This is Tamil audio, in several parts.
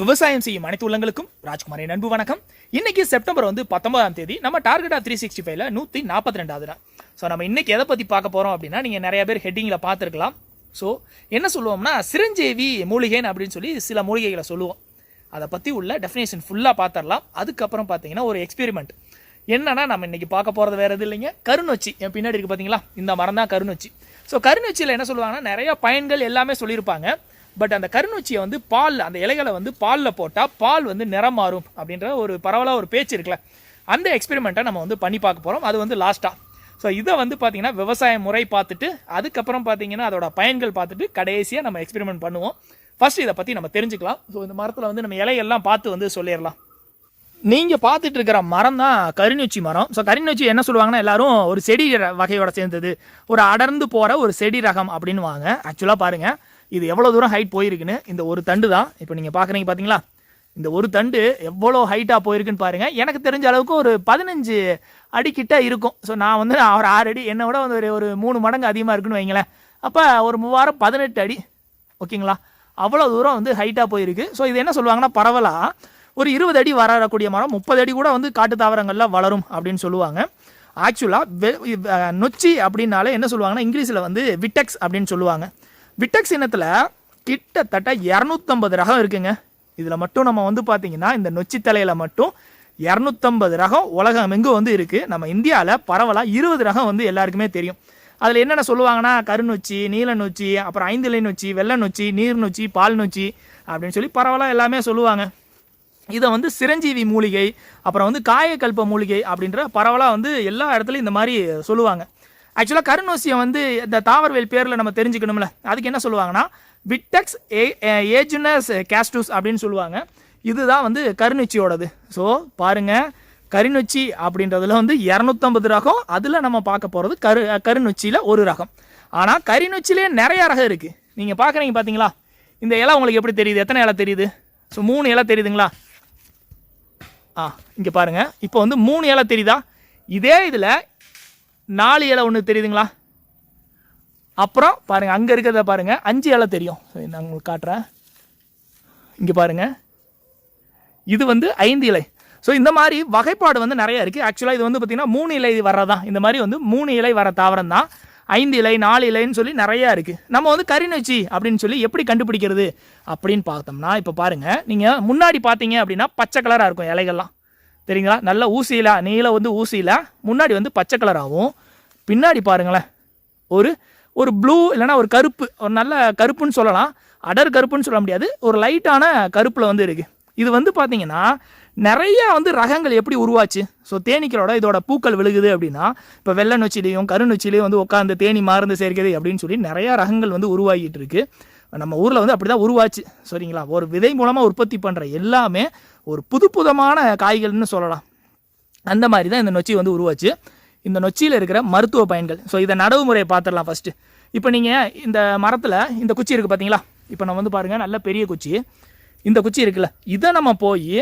விவசாயம் செய்யும் அனைத்து உள்ளங்களுக்கும் ராஜ்குமாரின் அன்பு வணக்கம். இன்னைக்கு செப்டம்பர் வந்து பத்தொன்பதாம் தேதி நம்ம டார்கெட்டா த்ரீ சிக்ஸ்டி ஃபைவ்ல நூற்றி நாற்பத்தி ரெண்டாவது நாள். ஸோ நம்ம இன்னைக்கு எதை பற்றி பார்க்க போகிறோம் அப்படின்னா நீங்கள் நிறைய பேர் ஹெட்டிங்கில் பார்த்துருக்கலாம். ஸோ என்ன சொல்லுவோம்னா சிரஞ்சேவி மூலிகைன்னு அப்படின்னு சொல்லி சில மூலிகைகளை சொல்லுவோம். அதை பற்றி உள்ள டெஃபினேஷன் ஃபுல்லாக பார்த்துடலாம். அதுக்கப்புறம் பார்த்தீங்கன்னா ஒரு எக்ஸ்பெரிமெண்ட் என்னன்னா நம்ம இன்னைக்கு பார்க்க போகிறது வேறு எது இல்லைங்க? கருணொச்சி என் பின்னாடி இருக்கு பார்த்தீங்களா இந்த மரம் தான் கருணொச்சி ஸோ கருணொச்சியில் என்ன சொல்லுவாங்கன்னா நிறைய பயன்கள் எல்லாமே சொல்லியிருப்பாங்க. பட் அந்த கருநொச்சியை வந்து பால் அந்த இலைகளை வந்து பாலில் போட்டால் பால் வந்து நிறம் மாறும் அப்படின்ற ஒரு பரவலாக ஒரு பேச்சு இருக்குல்ல. அந்த எக்ஸ்பெரிமெண்ட்டை நம்ம வந்து பண்ணி பார்க்க போகிறோம் அது வந்து லாஸ்ட்டாக ஸோ இதை வந்து பார்த்தீங்கன்னா விவசாய முறை பார்த்துட்டு அதுக்கப்புறம் பார்த்தீங்கன்னா அதோட பயன்கள் பார்த்துட்டு கடைசியாக நம்ம எக்ஸ்பெரிமெண்ட் பண்ணுவோம். ஃபர்ஸ்ட் இதை பற்றி நம்ம தெரிஞ்சுக்கலாம். ஸோ இந்த மரத்தில் வந்து நம்ம இலையெல்லாம் பார்த்து வந்து சொல்லிடலாம். நீங்கள் பார்த்துட்டு இருக்கிற மரம் தான் கரிநொச்சி மரம். ஸோ கரிநொச்சி என்ன சொல்லுவாங்கன்னா எல்லாரும் ஒரு செடி வகையோட சேர்ந்தது. ஒரு அடர்ந்து போகிற ஒரு செடி ரகம் அப்படின்னு வாங்க. ஆக்சுவலாக பாருங்கள் இது எவ்வளோ தூரம் ஹைட் போயிருக்குன்னு இந்த ஒரு தண்டு தான். இப்போ நீங்கள் பார்க்குறீங்க பார்த்தீங்களா இந்த ஒரு தண்டு எவ்வளோ ஹைட்டாக போயிருக்குன்னு பாருங்கள் எனக்கு தெரிஞ்ச அளவுக்கு ஒரு பதினஞ்சு அடிக்கிட்ட இருக்கும். ஸோ நான் வந்து ஒரு ஆறு அடி என்னை விட வந்து ஒரு ஒரு மூணு மடங்கு அதிகமாக இருக்குன்னு வைங்களேன். அப்போ ஒரு மூவாயிரம் பதினெட்டு அடி ஓகேங்களா? அவ்வளோ தூரம் வந்து ஹைட்டாக போயிருக்கு. ஸோ இது என்ன சொல்லுவாங்கன்னா பரவலாக ஒரு இருபது அடி வரக்கூடிய மரம் முப்பது அடி கூட வந்து காட்டு தாவரங்களில் வளரும் அப்படின்னு சொல்லுவாங்க. ஆக்சுவலாக நொச்சி அப்படின்னாலே என்ன சொல்லுவாங்கன்னா இங்கிலீஷில் வந்து விட்டெக்ஸ் அப்படின்னு சொல்லுவாங்க. விட்டக்ஸ் இனத்தில் கிட்டத்தட்ட இரநூத்தம்பது ரகம் இருக்குங்க. இதில் மட்டும் நம்ம வந்து பார்த்தீங்கன்னா இந்த நொச்சி தலையில் மட்டும் இரநூத்தம்பது ரகம் உலகம் எங்கும் வந்து இருக்குது நம்ம இந்தியாவில் பரவலாக இருபது ரகம் வந்து எல்லாருக்குமே தெரியும். அதில் என்னென்ன சொல்லுவாங்கன்னா கருநொச்சி நீல நொச்சி அப்புறம் ஐந்திலை நொச்சி வெள்ளை நொச்சி நீர் நொச்சி பால் நொச்சி அப்படின்னு சொல்லி பரவலாக எல்லாமே சொல்லுவாங்க. இதை வந்து சிரஞ்சீவி மூலிகை அப்புறம் வந்து காயக்கல்ப மூலிகை அப்படின்ற பரவலாக வந்து எல்லா இடத்துலையும் இந்த மாதிரி சொல்லுவாங்க. ஆக்சுவலாக கருநோசியை வந்து இந்த தாவரவியல் பேரில் நம்ம தெரிஞ்சுக்கணும்ல. அதுக்கு என்ன சொல்லுவாங்கன்னா விட்டக்ஸ் ஏ ஏஜுனஸ் கேஸ்டூஸ் அப்படின்னு சொல்லுவாங்க. இதுதான் வந்து கருநொச்சியோடது ஸோ பாருங்க. கருநொச்சி அப்படின்றதுல வந்து இரநூத்தம்பது ரகம். அதில் நம்ம பார்க்க போகிறது கரு கருநொச்சியில் ஒரு ரகம். ஆனால் கரிநொச்சிலே நிறையா ரகம் இருக்குது நீங்கள் பார்க்குறீங்க பார்த்தீங்களா இந்த இலை உங்களுக்கு எப்படி தெரியுது? எத்தனை இலை தெரியுது? ஸோ மூணு இலை தெரியுதுங்களா? ஆ இங்கே பாருங்கள் இப்போ வந்து மூணு இலை தெரியுதா? இதே இதில் நாலு இலை ஒன்று தெரியுதுங்களா? அப்புறம் பாருங்கள் அங்கே இருக்கிறத பாருங்கள் அஞ்சு இலை தெரியும். சரி நான் உங்களுக்கு காட்டுறேன். இங்கே பாருங்கள் இது வந்து ஐந்து இலை. ஸோ இந்த மாதிரி வகைப்பாடு வந்து நிறைய இருக்குது ஆக்சுவலாக இது வந்து பார்த்திங்கன்னா மூணு இலை வர்றதான் இந்த மாதிரி வந்து மூணு இலை வர தாவரம் தான் ஐந்து இலை நாலு இலைன்னு சொல்லி நிறையா இருக்குது நம்ம வந்து கரிநொச்சி அப்படின்னு சொல்லி எப்படி கண்டுபிடிக்கிறது அப்படின்னு பார்த்தோம்னா இப்போ பாருங்கள் நீங்கள் முன்னாடி பார்த்தீங்க அப்படின்னா பச்சை கலராக இருக்கும் இலைகள்லாம். தெரியுங்களா? நல்ல ஊசியில் நீல வந்து ஊசியில் முன்னாடி வந்து பச்சை கலராகவும் பின்னாடி பாருங்களேன். ஒரு ஒரு ப்ளூ இல்லைன்னா ஒரு கருப்பு ஒரு நல்ல கருப்புன்னு சொல்லலாம். அடர் கருப்புன்னு சொல்ல முடியாது. ஒரு லைட்டான கருப்பில் வந்து இருக்குது இது வந்து பார்த்தீங்கன்னா நிறையா வந்து ரகங்கள் எப்படி உருவாச்சு? ஸோ தேனீக்களோட இதோட பூக்கள் விழுகுது அப்படின்னா இப்போ வெள்ளை நொச்சிலையும் கருநொச்சிலையும் வந்து உட்காந்து தேனி மருந்து சேர்க்கிறது அப்படின்னு சொல்லி நிறையா ரகங்கள் வந்து உருவாகிட்டு இருக்கு. நம்ம ஊரில் வந்து அப்படி தான் உருவாச்சு. சரிங்களா? ஒரு விதை மூலமாக உற்பத்தி பண்ணுற எல்லாமே ஒரு புதுப்புதமான காய்கள்னு சொல்லலாம். அந்த மாதிரி தான் இந்த நொச்சி வந்து உருவாச்சு. இந்த நொச்சியில் இருக்கிற மருத்துவ பயன்கள். ஸோ இதை நடவு முறையை பார்த்துடலாம் ஃபஸ்ட்டு இப்போ நீங்கள் இந்த மரத்தில் இந்த குச்சி இருக்குது பார்த்தீங்களா இப்போ நம்ம வந்து பாருங்கள் நல்ல பெரிய குச்சி. இந்த குச்சி இருக்குல்ல இதை நம்ம போய்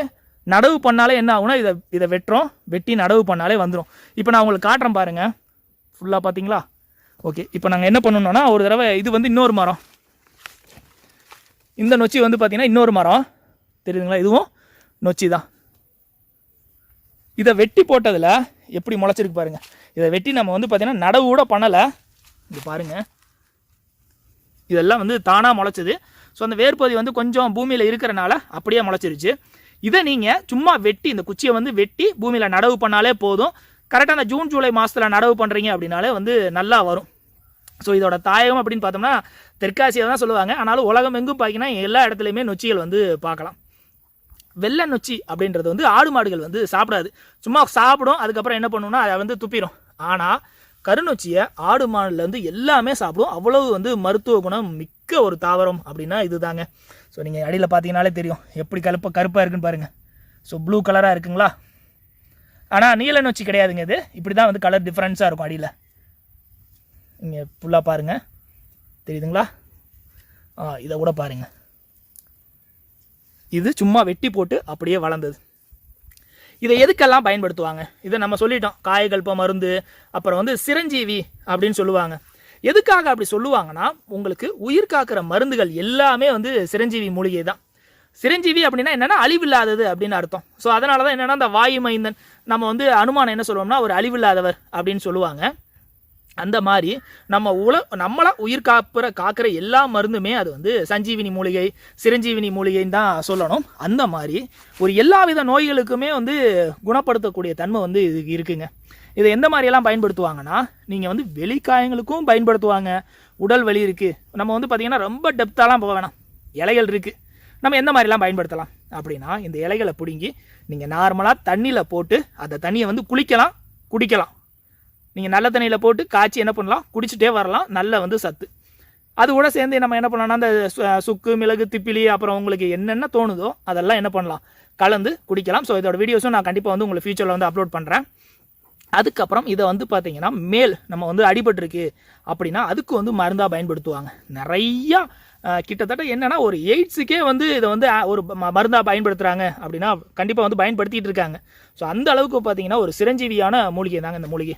நடவு பண்ணாலே என்ன ஆகும்னா இதை இதை வெட்டுறோம் வெட்டி நடவு பண்ணாலே வந்துடும் இப்போ நான் உங்களுக்கு காட்டுறேன் பாருங்கள் ஃபுல்லாக பார்த்தீங்களா ஓகே இப்போ நாங்கள் என்ன பண்ணணும்னா ஒரு தடவை இது வந்து இன்னொரு மரம். இந்த நொச்சி வந்து பார்த்திங்கன்னா இன்னொரு மரம். தெரியுதுங்களா? இதுவும் நொச்சி தான். இதை வெட்டி போட்டதில் எப்படி முளைச்சிருக்கு பாருங்கள் இதை வெட்டி நம்ம வந்து பார்த்திங்கன்னா நடவு கூட பண்ணலை. இது பாருங்கள் இதெல்லாம் வந்து தானாக முளைச்சது. ஸோ அந்த வேர்பதி வந்து கொஞ்சம் பூமியில் இருக்கிறனால அப்படியே முளைச்சிருச்சு. இதை நீங்கள் சும்மா வெட்டி இந்த குச்சியை வந்து வெட்டி பூமியில் நடவு பண்ணாலே போதும். கரெக்டாக அந்த ஜூன் ஜூலை மாதத்தில் நடவு பண்ணுறீங்க அப்படின்னாலே வந்து நல்லா வரும். ஸோ இதோட தாயகம் அப்படின்னு பார்த்தோம்னா தெற்காசியா தான் சொல்லுவாங்க. ஆனாலும் உலகம் எங்கும் பார்த்தீங்கன்னா எல்லா இடத்துலையுமே நொச்சிகள் வந்து பார்க்கலாம். வெள்ளை நொச்சி அப்படின்றது வந்து ஆடு மாடுகள் வந்து சாப்பிடாது. சும்மா சாப்பிடும் அதுக்கப்புறம் என்ன பண்ணுன்னா அதை வந்து துப்பிடும் ஆனால் கருநொச்சியை ஆடு மாடுல வந்து எல்லாமே சாப்பிடும். அவ்வளவு வந்து மருத்துவ குணம் மிக்க ஒரு தாவரம் அப்படின்னா இதுதாங்க. ஸோ நீங்கள் அடியில் பார்த்தீங்கனாலே தெரியும். எப்படி கருப்பு கருப்பாக இருக்குன்னு பாருங்கள் ஸோ ப்ளூ கலராக இருக்குங்களா? ஆனால் நீல நொச்சி கிடையாதுங்க இது. இப்படி தான் வந்து கலர் டிஃப்ரென்ஸாக இருக்கும் அடியில். இங்கே ஃபுல்லாக பாருங்கள் தெரியுதுங்களா? ஆ இதை கூட பாருங்கள் இது சும்மா வெட்டி போட்டு அப்படியே வளர்ந்தது. இதை எதுக்கெல்லாம் பயன்படுத்துவாங்க? இதை நம்ம சொல்லிட்டோம். காயகல்ப மருந்து அப்புறம் வந்து சிரஞ்சீவி அப்படின்னு சொல்லுவாங்க. எதுக்காக அப்படி சொல்லுவாங்கன்னா உங்களுக்கு உயிர் காக்கிற மருந்துகள் எல்லாமே வந்து சிரஞ்சீவி மூலிகை தான். சிரஞ்சீவி அப்படின்னா என்னென்னா அழிவில்லாதது அப்படின்னு அர்த்தம். ஸோ அதனால தான் என்னென்னா அந்த வாயு மைந்தன் நம்ம வந்து அனுமானம் என்ன சொல்லுவோம்னா ஒரு அழிவில்லாதவர் அப்படின்னு சொல்லுவாங்க. அந்த மாதிரி நம்ம உல நம்மளாக உயிர் காப்புற காக்கிற எல்லா மருந்துமே அது வந்து சஞ்சீவினி மூலிகை சிரஞ்சீவினி மூலிகைன்னு தான் சொல்லணும். அந்த மாதிரி ஒரு எல்லா வித நோய்களுக்குமே வந்து குணப்படுத்தக்கூடிய தன்மை வந்து இது இருக்குங்க. இதை எந்த மாதிரியெல்லாம் பயன்படுத்துவாங்கன்னா நீங்கள் வந்து வெளிக்காயங்களுக்கும் பயன்படுத்துவாங்க. உடல் வலி இருக்குது நம்ம வந்து பார்த்திங்கன்னா ரொம்ப டெப்த்தாலாம் போக வேணாம். இலைகள் இருக்குது நம்ம எந்த மாதிரிலாம் பயன்படுத்தலாம்? அப்படின்னா இந்த இலைகளை பிடுங்கி நீங்கள் நார்மலாக தண்ணியில் போட்டு அந்த தண்ணியை வந்து குளிக்கலாம் குடிக்கலாம். நீங்கள் நல்ல தண்ணியில் போட்டு காய்ச்சி என்ன பண்ணலாம்? குடிச்சிட்டே வரலாம். நல்ல வந்து சத்து. அது கூட சேர்ந்து நம்ம என்ன பண்ணலாம்னா அந்த சு- சுக்கு மிளகு திப்பிலி அப்புறம் உங்களுக்கு என்னென்ன தோணுதோ அதெல்லாம் என்ன பண்ணலாம்? கலந்து குடிக்கலாம். ஸோ இதோட வீடியோஸும் நான் கண்டிப்பாக வந்து உங்களுக்கு ஃபியூச்சரில் வந்து அப்லோட் பண்ணுறேன் அதுக்கப்புறம் இதை வந்து பார்த்தீங்கன்னா மேல் நம்ம வந்து அடிபட்டிருக்கு அப்படின்னா அதுக்கு வந்து மருந்தாக பயன்படுத்துவாங்க. நிறையா கிட்டத்தட்ட என்னென்னா ஒரு எய்ட்ஸுக்கே வந்து இதை வந்து ஒரு ம- பயன்படுத்துகிறாங்க அப்படின்னா கண்டிப்பாக வந்து பயன்படுத்திகிட்டு இருக்காங்க. ஸோ அந்த அளவுக்கு பார்த்தீங்கன்னா ஒரு சிரஞ்சீவியான மூலிகை தாங்க இந்த மூலிகை.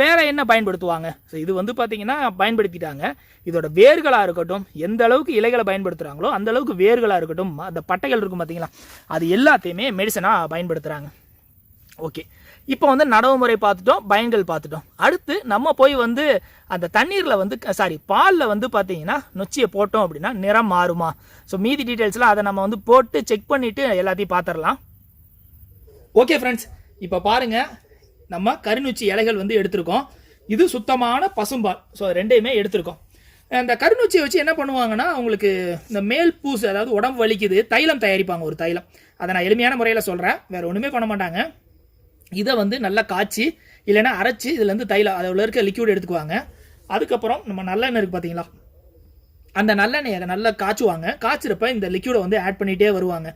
வேற என்ன பயன்படுத்துவாங்க? ஸோ இது வந்து பார்த்தீங்கன்னா பயன்படுத்திட்டாங்க. இதோட வேர்களாக இருக்கட்டும் எந்த அளவுக்கு இலைகளை பயன்படுத்துகிறாங்களோ அந்த அளவுக்கு வேர்களாக இருக்கட்டும் அந்த பட்டைகள் இருக்கும் பார்த்தீங்களா அது எல்லாத்தையுமே மெடிசனாக பயன்படுத்துகிறாங்க ஓகே இப்போ வந்து நடவு முறை பார்த்துட்டோம் பயன்கள் பார்த்துட்டோம். அடுத்து நம்ம போய் வந்து அந்த தண்ணீரில் வந்து சாரி பாலில் வந்து பார்த்தீங்கன்னா நொச்சியை போட்டோம் அப்படின்னா நிறம் மாறுமா? ஸோ மீதி டீட்டெயில்ஸ்லாம் அதை நம்ம வந்து போட்டு செக் பண்ணிவிட்டு எல்லாத்தையும் பார்த்துடலாம். ஓகே ஃப்ரெண்ட்ஸ் இப்போ பாருங்கள் நம்ம கருநூச்சி இலைகள் வந்து எடுத்திருக்கோம். இது சுத்தமான பசும்பால் ஸோ ரெண்டையுமே எடுத்திருக்கோம். இந்த கருநூச்சியை வச்சு என்ன பண்ணுவாங்கன்னா உங்களுக்கு இந்த மேல் பூசு அதாவது உடம்பு வலிக்குது தைலம் தயாரிப்பாங்க ஒரு தைலம். அதை நான் எளிமையான முறையில் சொல்கிறேன் வேறு ஒன்றுமே பண்ண மாட்டாங்க. இதை வந்து நல்லா காய்ச்சி இல்லைன்னா அரைச்சி இதுலேருந்து தைலம் அதில் இருக்க லிக்யூட் எடுத்துக்குவாங்க. அதுக்கப்புறம் நம்ம நல்லெண்ணெய் இருக்குது பார்த்தீங்களா அந்த நல்லெண்ணெயை நல்லா காய்ச்சுவாங்க. காய்ச்சிறப்ப இந்த லிக்யூடை வந்து ஆட் பண்ணிகிட்டே வருவாங்க.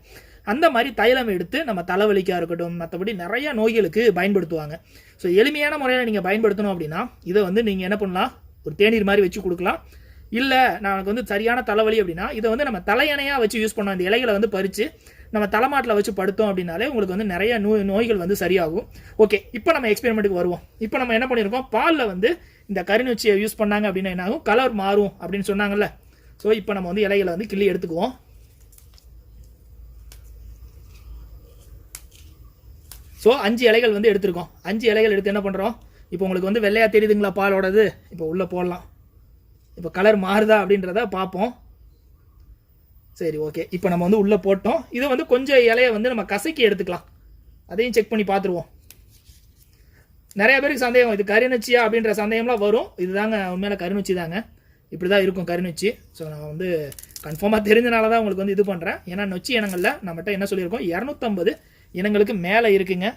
அந்த மாதிரி தைலம் எடுத்து நம்ம தலைவலிக்காக இருக்கட்டும் மற்றபடி நிறைய நோய்களுக்கு பயன்படுத்துவாங்க. ஸோ எளிமையான முறையில் நீங்கள் பயன்படுத்தணும் அப்படின்னா இதை வந்து நீங்கள் என்ன பண்ணலாம்? ஒரு தேநீர் மாதிரி வச்சு கொடுக்கலாம். இல்லை நமக்கு வந்து சரியான தலைவலி அப்படின்னா இதை வந்து நம்ம தலையணையாக வச்சு யூஸ் பண்ணோம் இந்த இலைகளை வந்து பறித்து நம்ம தலைமாட்டில் வச்சு படுத்தோம் அப்படின்னாலே உங்களுக்கு வந்து நிறைய நோய் நோய்கள் வந்து சரியாகும். ஓகே இப்போ நம்ம எக்ஸ்பெரிமெண்ட்டுக்கு வருவோம். இப்போ நம்ம என்ன பண்ணியிருக்கோம் பாலில் வந்து இந்த கரிநொச்சியை யூஸ் பண்ணாங்க அப்படின்னா என்ன ஆகும் கலர் மாறும் அப்படின்னு சொன்னாங்கல்ல. ஸோ இப்போ நம்ம வந்து இலைகளை வந்து கிள்ளி எடுத்துக்குவோம். ஸோ அஞ்சு இலைகள் வந்து எடுத்திருக்கோம். அஞ்சு இலைகள் எடுத்து என்ன பண்ணுறோம் இப்போ உங்களுக்கு வந்து வெள்ளையாக தெரியுதுங்களா? பாலோடது. இப்போ உள்ளே போடலாம். இப்போ கலர் மாறுதா அப்படின்றத பார்ப்போம். சரி ஓகே இப்போ நம்ம வந்து உள்ளே போட்டோம். இதை வந்து கொஞ்சம் இலையை வந்து நம்ம கசக்கி எடுத்துக்கலாம். அதையும் செக் பண்ணி பார்த்துருவோம். நிறைய பேருக்கு சந்தேகம் இது கருணுச்சியா அப்படின்ற சந்தேகம்லாம் வரும். இதுதாங்க உண்மையில கருணுச்சி தாங்க. இப்படி தான் இருக்கும் கருணுச்சி ஸோ நான் வந்து கன்ஃபார்மாக தெரிஞ்சனால தான் உங்களுக்கு வந்து இது பண்ணுறேன் ஏன்னா நொச்சி இனங்களில் நம்மகிட்ட என்ன சொல்லியிருக்கோம்? இரநூத்தம்பது இனங்களுக்கு மேலே இருக்குங்க.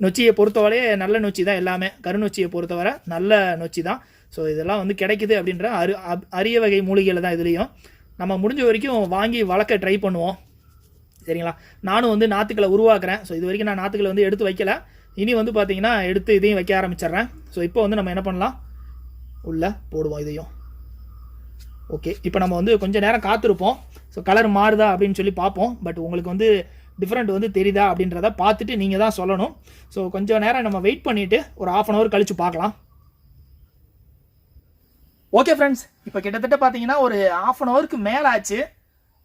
நொச்சியை பொறுத்தவரையே நல்ல நொச்சி தான் எல்லாமே. கருநொச்சியை பொறுத்தவரை நல்ல நொச்சி தான். ஸோ இதெல்லாம் வந்து கிடைக்குது அப்படின்ற அரு அப்- அரிய வகை மூலிகையில் தான் இதுலேயும். நம்ம முடிஞ்ச வரைக்கும் வாங்கி வளர்க்க ட்ரை பண்ணுவோம். சரிங்களா? நானும் வந்து நாற்றுக்களை உருவாக்குறேன். ஸோ இது வரைக்கும் நான் நாற்றுக்களை வந்து எடுத்து வைக்கல. இனி வந்து பார்த்தீங்கன்னா எடுத்து இதையும் வைக்க ஆரம்பிச்சிடுறேன். ஸோ இப்போ வந்து நம்ம என்ன பண்ணலாம்? உள்ளே போடுவோம் இதையும். ஓகே இப்போ நம்ம வந்து கொஞ்சம் நேரம் காத்திருப்போம். ஸோ கலர் மாறுதா அப்படின்னு சொல்லி பார்ப்போம். பட் உங்களுக்கு வந்து டிஃப்ரெண்ட் வந்து தெரியுதா அப்படின்றத பார்த்துட்டு நீங்கள் தான் சொல்லணும். ஸோ கொஞ்சம் நேரம் நம்ம வெயிட் பண்ணிவிட்டு ஒரு ஆஃப் அன் ஹவர் கழித்து பார்க்கலாம். ஓகே ஃப்ரெண்ட்ஸ் இப்போ கிட்டத்தட்ட பார்த்தீங்கன்னா ஒரு ஆஃப் அன் ஹவருக்கு மேலே ஆச்சு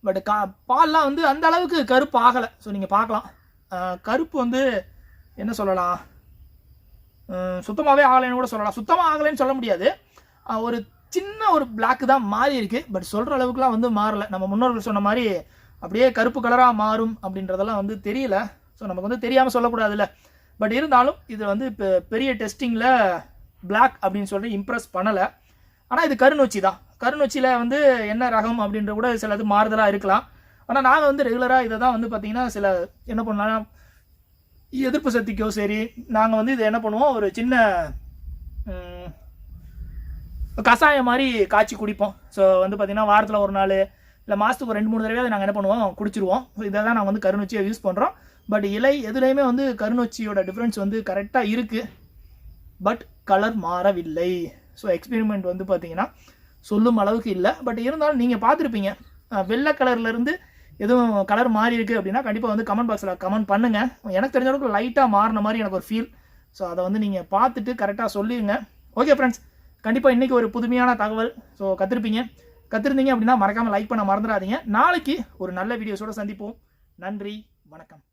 பட் கா பால்லாம் வந்து அந்த அளவுக்கு கருப்பு ஆகலை. ஸோ நீங்கள் பார்க்கலாம். கருப்பு வந்து என்ன சொல்லலாம்? சுத்தமாகவே ஆகலைன்னு கூட சொல்லலாம். சுத்தமாக ஆகலைன்னு சொல்ல முடியாது. ஒரு சின்ன ஒரு பிளாக் தான் மாறி இருக்கு. பட் சொல்கிற அளவுக்குலாம் வந்து மாறல. நம்ம முன்னோர்கள் சொன்ன மாதிரி அப்படியே கருப்பு கலராக மாறும் அப்படின்றதெல்லாம் வந்து தெரியல. ஸோ நமக்கு வந்து தெரியாமல் சொல்லக்கூடாதுல்ல. பட் இருந்தாலும் இது வந்து இப்போ பெரிய டெஸ்டிங்கில் பிளாக் அப்படின்னு சொல்லி இம்ப்ரெஸ் பண்ணலை. ஆனால் இது கருநொச்சி தான். கருநொச்சியில் வந்து என்ன ரகம் அப்படின்ற கூட சில இது மாறுதலாக இருக்கலாம். ஆனால் நாங்கள் வந்து ரெகுலராக இதை தான் வந்து பார்த்தீங்கன்னா சில என்ன பண்ணலாம் எதிர்ப்பு சக்திக்கோ சரி நாங்கள் வந்து இதை என்ன பண்ணுவோம்? ஒரு சின்ன கஷாயம் மாதிரி காய்ச்சி குடிப்போம். ஸோ வந்து பார்த்தீங்கன்னா வாரத்தில் ஒரு நாள் இல்லை மாதத்துக்கு ஒரு ரெண்டு மூணு தடவை நாங்கள் என்ன பண்ணுவோம் குடிச்சிருவோம். இதை தான் நாங்கள் வந்து கருநொச்சியை யூஸ் பண்ணுறோம் பட் இலை எதுலேயுமே வந்து கருநொச்சியோட டிஃப்ரென்ஸ் வந்து கரெக்டாக இருக்குது பட் கலர் மாறவில்லை. ஸோ எக்ஸ்பெரிமெண்ட் வந்து பார்த்திங்கன்னா சொல்லும் அளவுக்கு இல்லை. பட் இருந்தாலும் நீங்கள் பார்த்துருப்பீங்க. வெள்ளை கலர்லேருந்து எதுவும் கலர் மாறி இருக்குது அப்படின்னா கண்டிப்பாக வந்து கமெண்ட் பாக்ஸில் கமெண்ட் பண்ணுங்கள் எனக்கு தெரிஞ்ச அளவுக்கு லைட்டாக மாறின மாதிரி எனக்கு ஒரு ஃபீல் ஸோ அதை வந்து நீங்கள் பார்த்துட்டு கரெக்டாக சொல்லிடுங்க ஓகே ஃப்ரெண்ட்ஸ் கண்டிப்பாக இன்றைக்கி ஒரு புதுமையான தகவல். ஸோ கற்றுருப்பீங்க கற்றுருந்தீங்க அப்படின்னா மறக்காமல் லைக் பண்ண மறந்துடாதீங்க. நாளைக்கு ஒரு நல்ல வீடியோஸோட சந்திப்போம். நன்றி. வணக்கம்.